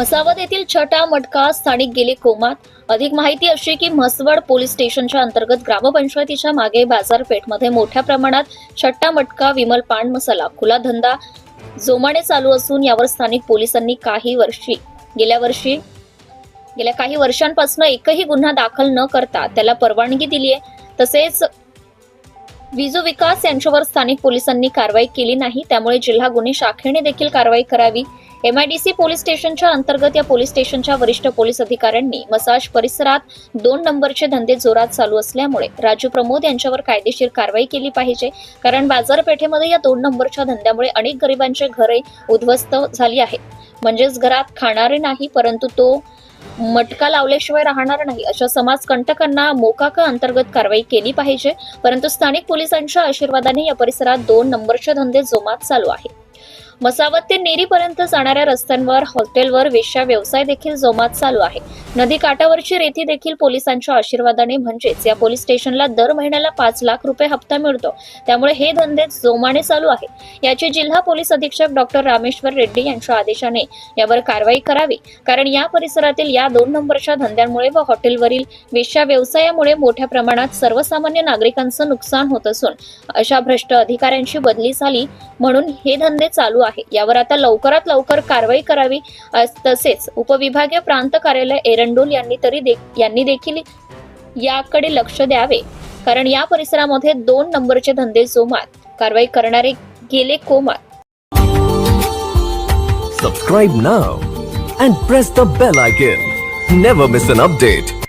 म्हसावद येथील छटा मटका स्थानिक गेले कोमात. अधिक माहिती अशी की म्हसवड पोलीस स्टेशनच्या अंतर्गत ग्रामपंचायतीच्या मागे बाजारपेठमध्ये मोठ्या प्रमाणात छट्टा मटका विमल पान मसाला खुला धंदा जोमाने चालू असून यावर स्थानिक पोलिसांनी काही वर्षी गेल्या वर्षी गेल्या काही वर्षांपासून एकही गुन्हा दाखल न करता त्याला परवानगी दिली आहे. तसेच विजू विकास यांच्यावर स्थानिक पोलिसांनी कारवाई केली नाही त्यामुळे जिल्हा गुन्हे शाखेने देखील कारवाई करावी. एमआयडीसी पोलीस स्टेशनच्या अंतर्गत या पोलीस स्टेशनच्या वरिष्ठ पोलीस अधिकाऱ्यांनी मसाज परिसरात दोन नंबरचे धंदे जोरात चालू असल्यामुळे राजू प्रमोद यांच्यावर कायदेशीर कारवाई केली पाहिजे. कारण बाजारपेठेमध्ये या दोन नंबरच्या धंद्यामुळे अनेक गरिबांचे घरे उद्ध्वस्त झाली आहेत. म्हणजेच घरात खाणारे नाही परंतु तो मटका लावल्याशिवाय राहणार नाही. अशा समाजकंटकांना मोकाका अंतर्गत कारवाई केली पाहिजे. परंतु स्थानिक पोलिसांच्या आशीर्वादाने या परिसरात दोन नंबरचे धंदे जोमात चालू आहेत. मसावत ते नेरीपर्यंत जाणाऱ्या रस्त्यांवर हॉटेलवर वेश्या व्यवसाय देखील जोमात चालू आहे. नदी काठावरची रेती देखील पोलिसांच्या आशीर्वादाने म्हणजेच या पोलीस स्टेशनला दर महिन्याला पाच लाख रुपये हप्ता मिळतो. त्यामुळे हे धंदे जोमाने चालू आहे. याची जिल्हा पोलीस अधीक्षक डॉक्टर रामेश्वर रेड्डी यांच्या आदेशाने यावर कारवाई करावी. कारण या परिसरातील या दोन नंबरच्या धंद्यांमुळे व हॉटेलवरील वेश्या व्यवसायामुळे मोठ्या प्रमाणात सर्वसामान्य नागरिकांचं नुकसान होत असून अशा भ्रष्ट अधिकाऱ्यांची बदली झाली म्हणून हे धंदे चालू आहे यावर आता लवकरात लवकर कारवाई करावी तसेच उपविभागीय प्रांत कार्यालय एरंडोल यांनी तरी दे- यांनी देखील याकडे लक्ष द्यावे कारण या परिसरामध्ये दोन नंबरचे धंदे जोमात कारवाई करणारे गेले कोमात Subscribe now and press the bell icon. Never miss an update.